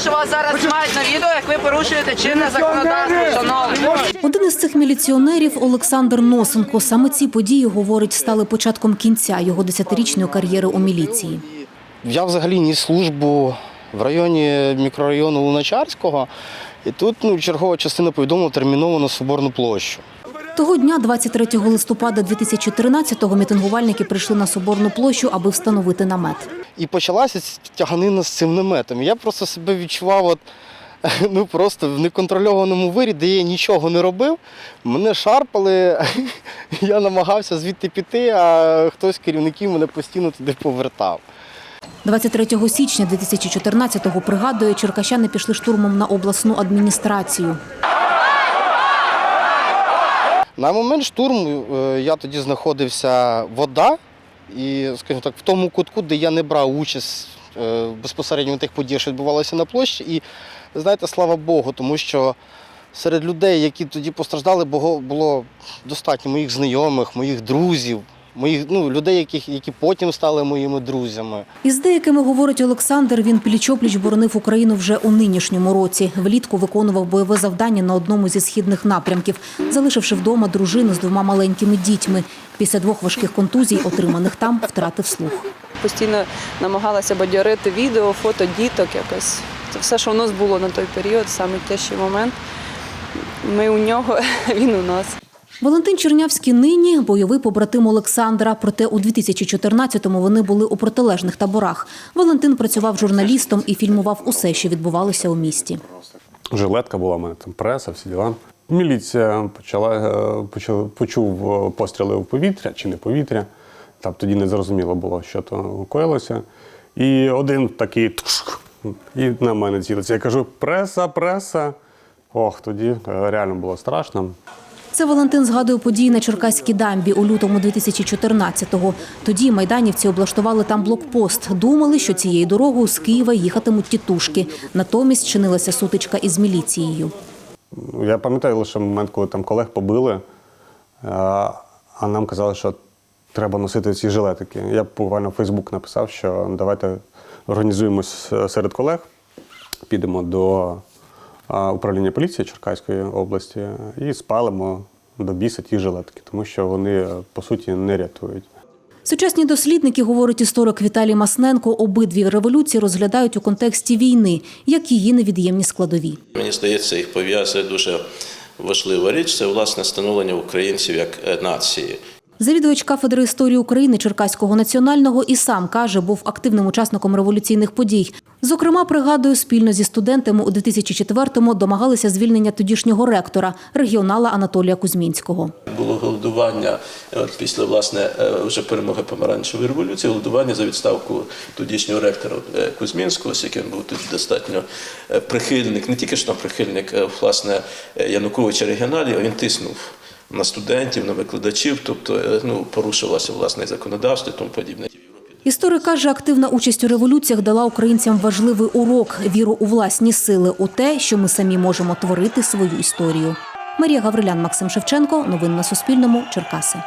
що вас зараз мають на відео, як ви порушуєте чинне законодавство, шановні. Один із цих міліціонерів Олександр Носенко. Саме ці події, говорить, стали початком кінця його десятирічної кар'єри у міліції. Я взагалі ніс службу в районі мікрорайону Луначарського, і тут ну, чергова частина повідомила терміново на Соборну площу. Того дня, 23 листопада 2013-го, мітингувальники прийшли на Соборну площу, аби встановити намет. І почалася тяганина з цим наметом. Я просто себе відчував от, ну, просто в неконтрольованому вирі, де я нічого не робив. Мене шарпали, я намагався звідти піти, а хтось з керівників мене постійно туди повертав. 23 січня 2014-го, пригадує, черкащани пішли штурмом на обласну адміністрацію. На момент штурму е, я тоді знаходився вода, і, скажімо так, в тому кутку, де я не брав участь е, безпосередньо в тих подіях, що відбувалося на площі. І знаєте, слава Богу, тому що серед людей, які тоді постраждали, було достатньо моїх знайомих, моїх друзів, моїх ну, людей, яких, які потім стали моїми друзями. Із деякими, говорить Олександр, він пліч-опліч боронив Україну вже у нинішньому році. Влітку виконував бойове завдання на одному зі східних напрямків, залишивши вдома дружину з двома маленькими дітьми. Після двох важких контузій, отриманих там, втратив слух. Постійно намагалася бадьорити відео, фото діток якось. Це все, що у нас було на той період, саме тяжчий момент. Ми у нього, він у нас. Валентин Чернявський нині бойовий побратим Олександра. Проте у 2014-му вони були у протилежних таборах. Валентин працював журналістом і фільмував усе, що відбувалося у місті. Жилетка була в мене, там преса, всі діла. Міліція почала, е, почув, е, постріли в повітря чи не повітря. Там тоді не зрозуміло було, що то коїлося. І один такий тушк, і на мене цілиться. Я кажу: преса, преса. Ох, тоді е, реально було страшно. Це Валентин згадує події на Черкаській дамбі у лютому 2014-го. Тоді майданівці облаштували там блокпост. Думали, що цією дорогою з Києва їхатимуть тітушки. Натомість чинилася сутичка із міліцією. Я пам'ятаю лише момент, коли там колег побили, е, а нам казали, що треба носити ці жилетики. Я буквально в Фейсбук написав, що давайте організуємось серед колег, підемо до е, управління поліції Черкаської області і спалимо до біса ті жилетки, тому що вони е, по суті не рятують. Сучасні дослідники, говорить історик Віталій Масненко, обидві революції розглядають у контексті війни, як її невід'ємні складові. Мені здається, їх пов'язує дуже важлива річ це власне становлення українців як е, нації. Завідувач кафедри історії України Черкаського національного і сам каже, був активним учасником революційних подій. Зокрема, пригадую, спільно зі студентами у 2004-му домагалися звільнення тодішнього ректора регіонала Анатолія Кузьмінського. Було голодування е, от після власне е, вже перемоги помаранчевої революції, голодування за відставку тодішнього ректора е, Кузьмінського, з яким був тоді достатньо прихильник, не тільки що там прихильник власне Януковича регіоналів, він тиснув. На студентів, на викладачів, тобто е, ну порушувалося власне законодавство і тому подібне. Історик каже, активна участь у революціях дала українцям важливий урок віру у власні сили, у те, що ми самі можемо творити свою історію. Марія Гаврилян, Максим Шевченко. Новини на Суспільному. Черкаси.